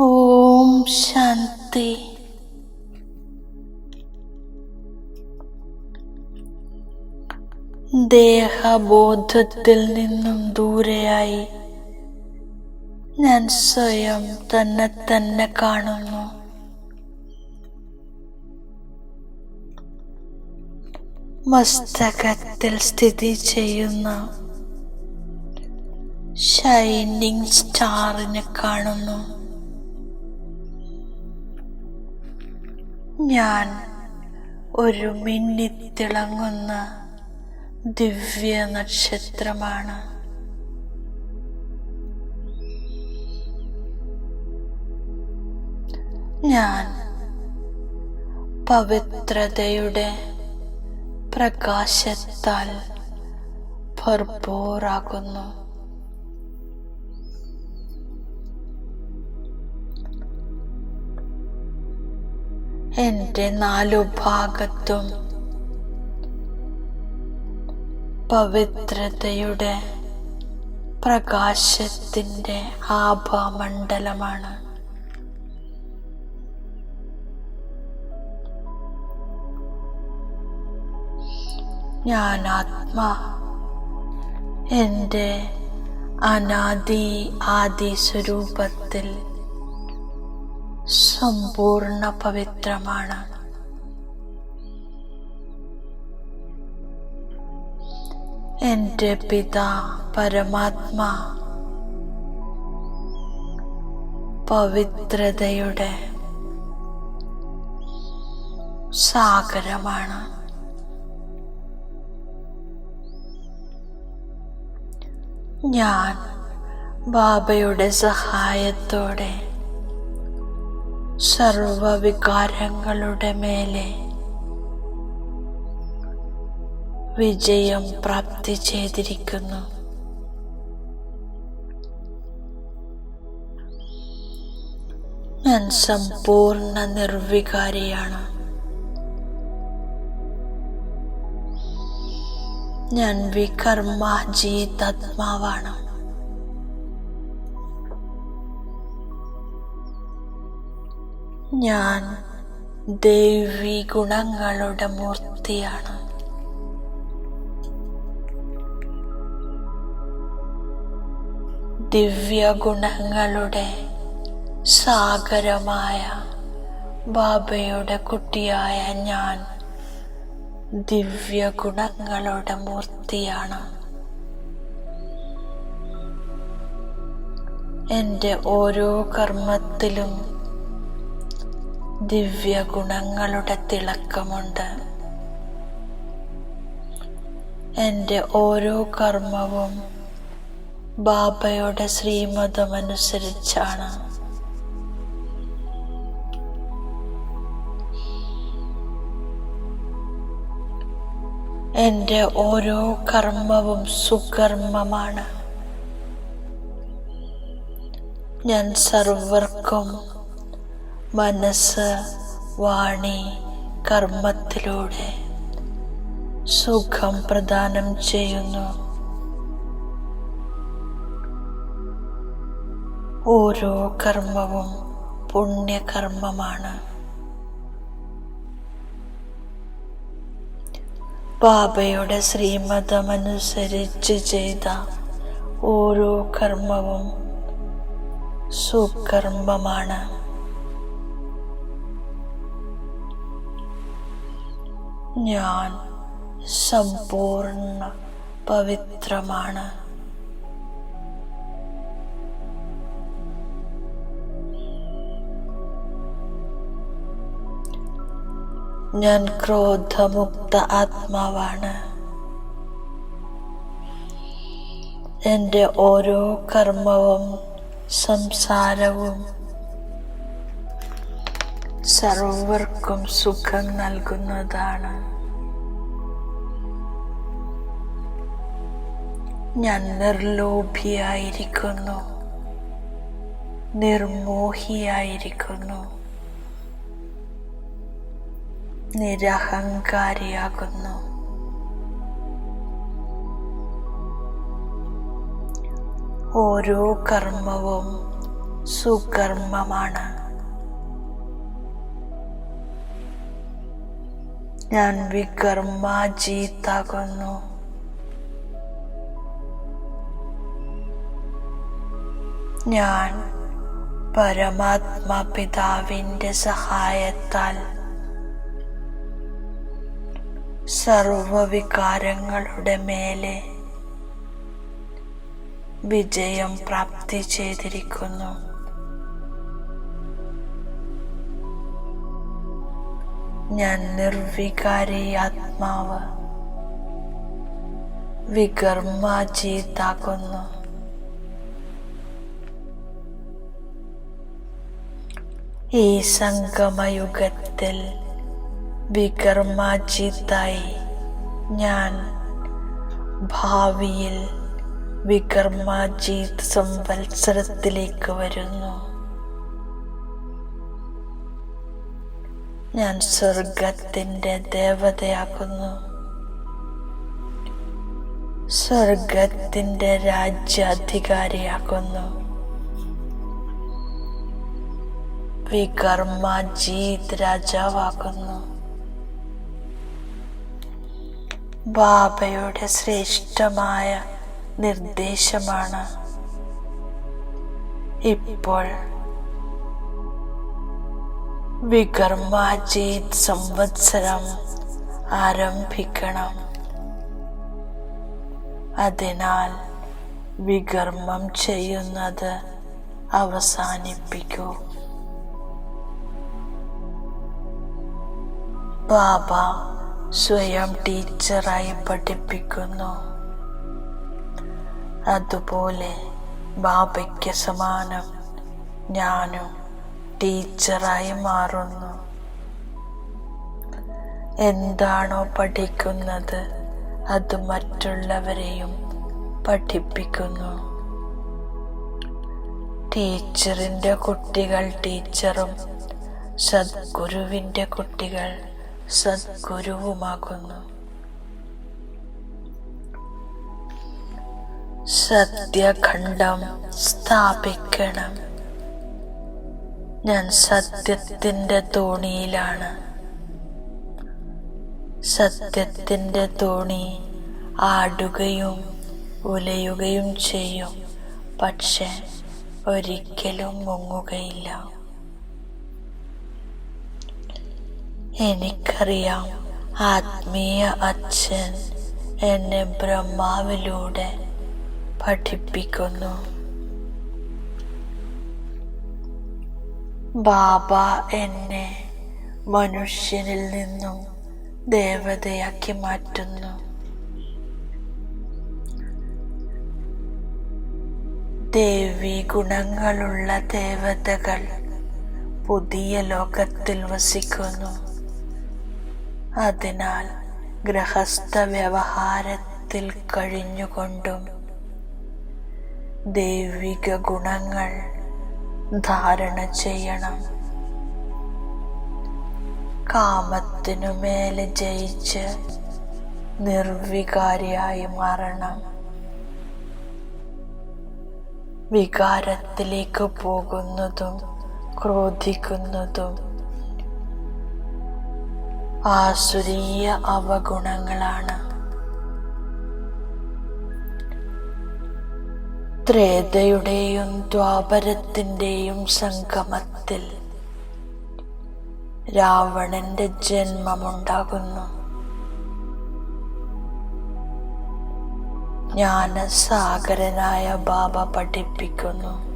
ഓം ശാന്തി. ദേഹബോധത്തിൽ നിന്നും ദൂരെയായി ഞാൻ സ്വയം തന്നെ തന്നെ കാണുന്നു. മസ്തകത്തിൽ സ്ഥിതി ചെയ്യുന്ന ഷൈനിങ് സ്റ്റാറിനെ കാണുന്നു. ഞാൻ ഒരു മിന്നിത്തിളങ്ങുന്ന ദിവ്യ നക്ഷത്രമാണ്. ഞാൻ പവിത്രതയുടെ പ്രകാശത്താൽ ഭർപ്പൂറാകുന്നു എന്റെ നാലു ഭാഗത്തും പവിത്രതയുടെ പ്രകാശത്തിന്റെ ആഭാമണ്ഡലമാണ്. ഞാൻ ആത്മാ എന്റെ അനാദി ആദി സ്വരൂപത്തിൽ സമ്പൂർണ പവിത്രമാണ്. എന്റെ പിതാ പരമാത്മാ പവിത്രതയുടെ സാഗരമാണ്. ഞാൻ ബാബയുടെ സഹായത്തോടെ സർവവികാരങ്ങളുടെ മേലെ വിജയം പ്രാപ്തി ചെയ്തിരിക്കുന്നു. ഞാൻ സമ്പൂർണ നിർവികാരിയാണ്. ഞാൻ വികർമാജീതാത്മാവാണ്. ഞാൻ ദേവി ഗുണങ്ങളുടെ മൂർത്തിയാണ്. ദിവ്യ ഗുണങ്ങളുടെ സാഗരമായ ബാബയുടെ കുട്ടിയായ ഞാൻ ദിവ്യ ഗുണങ്ങളുടെ മൂർത്തിയാണ്. എന്റെ ഓരോ കർമ്മത്തിലും ദിവ്യ ഗുണങ്ങളുടെ തിളക്കമുണ്ട്. എന്റെ ഓരോ കർമ്മവും ബാബയുടെ ശ്രീമതമനുസരിച്ചാണ്. എന്റെ ഓരോ കർമ്മവും സുകർമ്മമാണ്. ഞാൻ സർവർക്കും മനസ്സ് വാണി കർമ്മത്തിലൂടെ സുഖം പ്രദാനം ചെയ്യുന്നു. ഓരോ കർമ്മവും പുണ്യകർമ്മമാണ്. ബാബയുടെ ശ്രീമതമനുസരിച്ച് ചെയ്ത ഓരോ കർമ്മവും സുകർമ്മമാണ് ഞാൻ സമ്പൂർണ പവിത്രമാണ്. ഞാൻ ക്രോധമുക്ത ആത്മാവാണ്. എന്റെ ഓരോ കർമ്മവും സംസാരവും സർവർക്കും സുഖം നൽകുന്നതാണ്. ഞാൻ നിർലോഭിയായിരിക്കുന്നു. നിർമോഹിയായിരിക്കുന്നു. നിരഹങ്കാരിയാകുന്നു. ഓരോ കർമ്മവും സുകർമ്മമാണ്. ഞാൻ വികർമാജീത്താകുന്നു ഞാൻ പരമാത്മാ പിതാവിന്റെ സഹായത്താൽ സർവവികാരങ്ങളുടെ മേലെ വിജയം പ്രാപ്തി ചെയ്തിരിക്കുന്നു. ഞാൻ നിർവികാരി ആത്മാവ് വികർമാജീത്താകുന്നു ഈ സംഗമയുഗത്തിൽ വികർമാജിത്തായി ഞാൻ ഭാവിയിൽ വികർമാജീത് സംവത്സരത്തിലേക്ക് വരുന്നു. ഞാൻ സ്വർഗത്തിന്റെ ദേവതയാകുന്നു. സ്വർഗത്തിന്റെ രാജ്യാധികാരിയാകുന്നു. വികർമാജീത് രാജാവാകുന്നു. ബാബയുടെ ശ്രേഷ്ഠമായ നിർദ്ദേശമാണ് ഇപ്പോൾ വികർമാജീത് സംവത്സരം ആരംഭിക്കണം. അതിനാൽ വികർമ്മം ചെയ്യുന്നത് അവസാനിപ്പിക്കൂ. ബാബ സ്വയം ടീച്ചറായി പഠിപ്പിക്കുന്നു. അതുപോലെ ബാബയ്ക്ക് സമാനം ഞാനും ടീച്ചറായി മാറുന്നു. എന്താണോ പഠിക്കുന്നത് അത് മറ്റുള്ളവരെയും പഠിപ്പിക്കുന്നു. ടീച്ചറിന്റെ കുട്ടികൾ ടീച്ചറും സദ്ഗുരുവിന്റെ കുട്ടികൾ സദ്ഗുരുവുമാകുന്നു. സത്യഖണ്ഡം സ്ഥാപിക്കണം. ഞാൻ സത്യത്തിന്റെ തോണിയിലാണ്. സത്യത്തിന്റെ തോണി ആടുകയും ഉലയുകയും ചെയ്യും. പക്ഷെ ഒരിക്കലും മുങ്ങുകയില്ല. എനിക്കറിയാം. ആത്മീയ അച്ഛൻ എന്നെ ബ്രഹ്മാവിലൂടെ പഠിപ്പിക്കുന്നു. ബാബ എന്നെ മനുഷ്യനിൽ നിന്നും ദേവതയാക്കി മാറ്റുന്നു. ദേവി ഗുണങ്ങളുള്ള ദേവതകൾ പുതിയ ലോകത്തിൽ വസിക്കുന്നു. അതിനാൽ ഗൃഹസ്ഥ വ്യവഹാരത്തിൽ കഴിഞ്ഞുകൊണ്ടും ദൈവിക ഗുണങ്ങൾ ധാരണ ചെയ്യണം. കാമത്തിനു മേലെ ജയിച്ച് നിർവികാരിയായി മാറണം. വികാരത്തിലേക്ക് പോകുന്നതും ക്രോധിക്കുന്നതും ആസുരീയ അവഗുണങ്ങളാണ്. ത്രേതയുടെയും ദ്വാപരത്തിന്റെയും സംഗമത്തിൽ രാവണന്റെ ജന്മമുണ്ടാകുന്നു. ജ്ഞാനസാഗരനായ ബാബ പഠിപ്പിക്കുന്നു.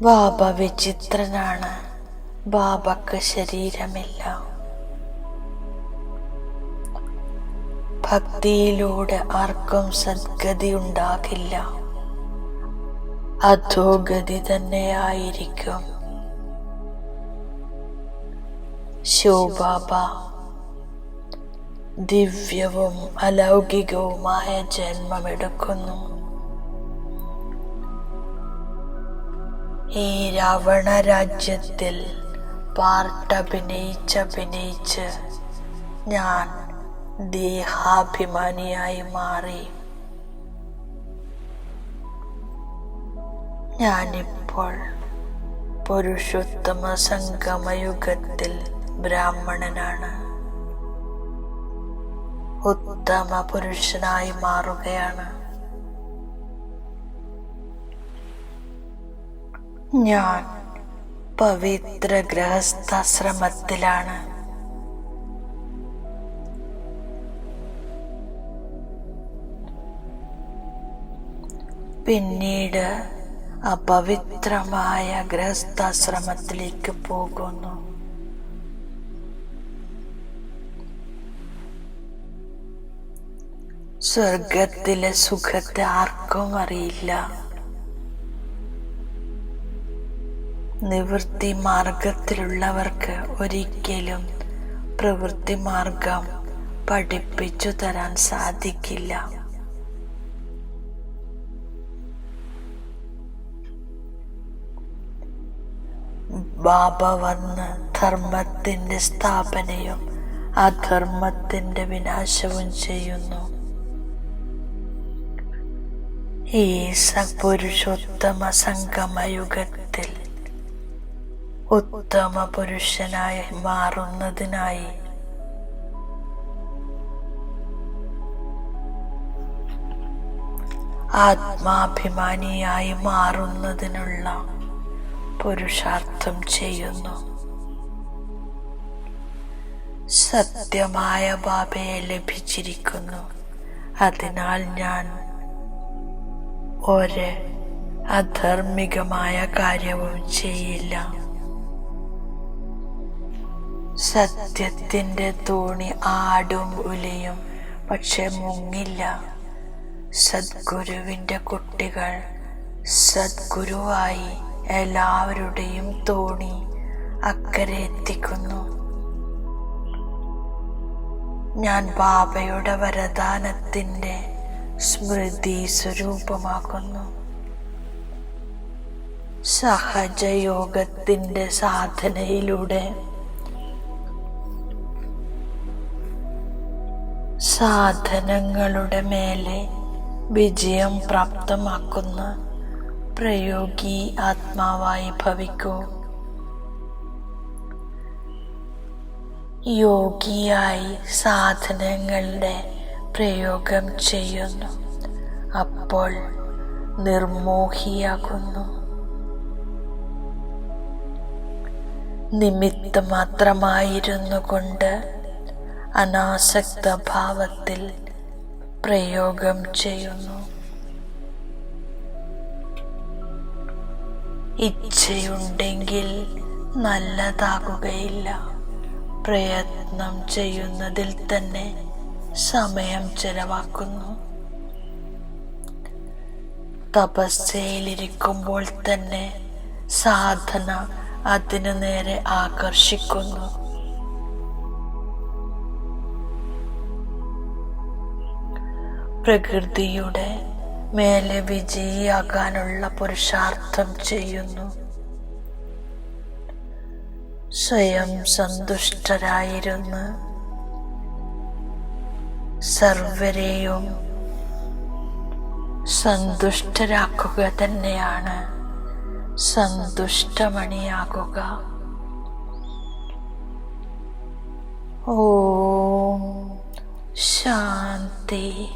ബാബ വിചിത്രനാണ്. ബാബക്ക് ശരീരമില്ല. ഭക്തിയിലൂടെ ആർക്കും സദ്ഗതി ഉണ്ടാകില്ല അധോഗതി തന്നെയായിരിക്കും. ശോബാബ ദിവ്യവും അലൗകികവുമായ ജന്മമെടുക്കുന്നു. ഈ രാവണ രാജ്യത്തിൽ പാർട്ടഭിനയിച്ചഭിനയിച്ച് ഞാൻ ദേഹാഭിമാനിയായി മാറി. ഞാനിപ്പോൾ പുരുഷോത്തമ സംഗമയുഗത്തിൽ ബ്രാഹ്മണനാണ്. ഉത്തമ പുരുഷനായി മാറുകയാണ്. ഞാൻ പവിത്ര ഗൃഹസ്ഥാശ്രമത്തിലാണ് പിന്നീട് അപവിത്രമായ ഗൃഹസ്ഥാശ്രമത്തിലേക്ക് പോകുന്നു. സ്വർഗത്തിലെ സുഖത്തെ ആർക്കും അറിയില്ല. നിവൃത്തി മാർഗത്തിലുള്ളവർക്ക് ഒരിക്കലും പ്രവൃത്തി മാർഗം പഠിപ്പിച്ചു തരാൻ സാധിക്കില്ല. ബാബ വന്ന് ധർമ്മത്തിന്റെ സ്ഥാപനയും അധർമ്മത്തിന്റെ വിനാശവും ചെയ്യുന്നു. ഈ സപുരുഷോത്തമ സംഗമയുഗത്തിൽ ഉത്തമ പുരുഷനായി മാറുന്നതിനായി. ആത്മാഭിമാനിയായി മാറുന്നതിനുള്ള പുരുഷാർത്ഥം ചെയ്യുന്നു. സത്യമായ ബാബയെ ലഭിച്ചിരിക്കുന്നു. അതിനാൽ ഞാൻ ഒരു അധർമ്മികമായ കാര്യവും ചെയ്യില്ല. സത്യത്തിന്റെ തോണി ആടും ഉലയും പക്ഷെ മുങ്ങില്ല. സദ്ഗുരുവിന്റെ കുട്ടികൾ സദ്ഗുരുവായി എല്ലാവരുടെയും തോണി അക്കരെ എത്തിക്കുന്നു. ഞാൻ ബാബയുടെ വരദാനത്തിന്റെ സ്മൃതി സ്വരൂപമാക്കുന്നു. സഹജയോഗത്തിന്റെ സാധനയിലൂടെ സാധനങ്ങളുടെ മേലെ വിജയം പ്രാപ്തമാക്കുന്ന പ്രയോഗി ആത്മാവായി ഭവിക്കൂ. യോഗിയായി സാധനങ്ങളുടെ പ്രയോഗം ചെയ്യുന്നു. അപ്പോൾ നിർമോഹിയാകുന്നു. നിമിത്തം മാത്രമായിരുന്നു കൊണ്ട് അനാസക്ത ഭാവത്തിൽ പ്രയോഗം ചെയ്യുന്നു. ഇച്ഛയുണ്ടെങ്കിൽ നല്ലതാകുകയില്ല. പ്രയത്നം ചെയ്യുന്നതിൽ തന്നെ സമയം ചെലവാക്കുന്നു. തപസ്സയിലിരിക്കുമ്പോൾ തന്നെ സാധന അതിനു നേരെ ആകർഷിക്കുന്നു. പ്രകൃതിയുടെ മേലെ വിജയിയാകാനുള്ള പുരുഷാർത്ഥം ചെയ്യുന്നു. സ്വയം സന്തുഷ്ടരായിരുന്ന്. സർവരെയും സന്തുഷ്ടരാക്കുക തന്നെയാണ്. സന്തുഷ്ടമണിയാകുക. ഓ ശാന്തി.